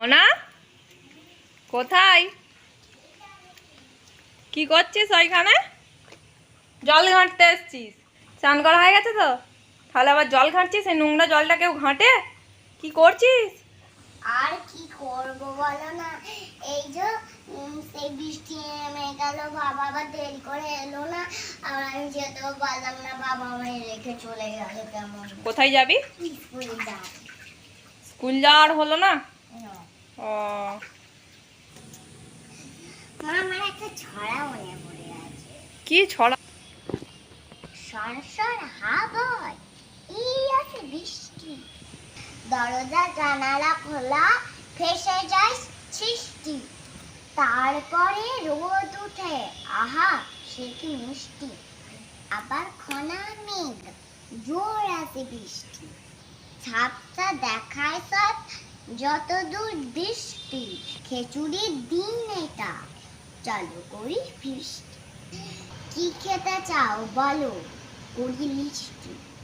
না কোথায়? কি করছিস ওইখানে? জল ঘাঁটতে এসছিস। স্নান করা হয়ে গেছে তো? তাহলে আবার জল ঘাঁটছিস এই নোংরা জলটা কেউ ঘাঁটে? কি করছিস? আর কি করব বলো না? এই যে সেই বৃষ্টি নেমে গেল বাবা আবার দেরি করে এলো না। আর আমি যেতেও পারলাম না বাবা আমায় রেখে চলে গেল কেমন কোথায় যাবি? স্কুলে যাব। স্কুল যাওয়ার হলো না। ও। আমার একটা ছড়া মনে পড়ে আছে। কি ছড়া? সরসর হাবয় এই আছে বৃষ্টি। দরজা জানালা খোলা ফেসে যায় সৃষ্টি। তারপরে রোদ উঠে। আহা সে কি মিষ্টি। আবার খনা মেঘ। জোর আছে বৃষ্টি। ছাপটা দেখায় সব যত দূর দৃষ্টি, খেচুড়ির দিন এটা। চালু করি ফিস্ট কি খেতে চাও বলো? করি মিষ্টি।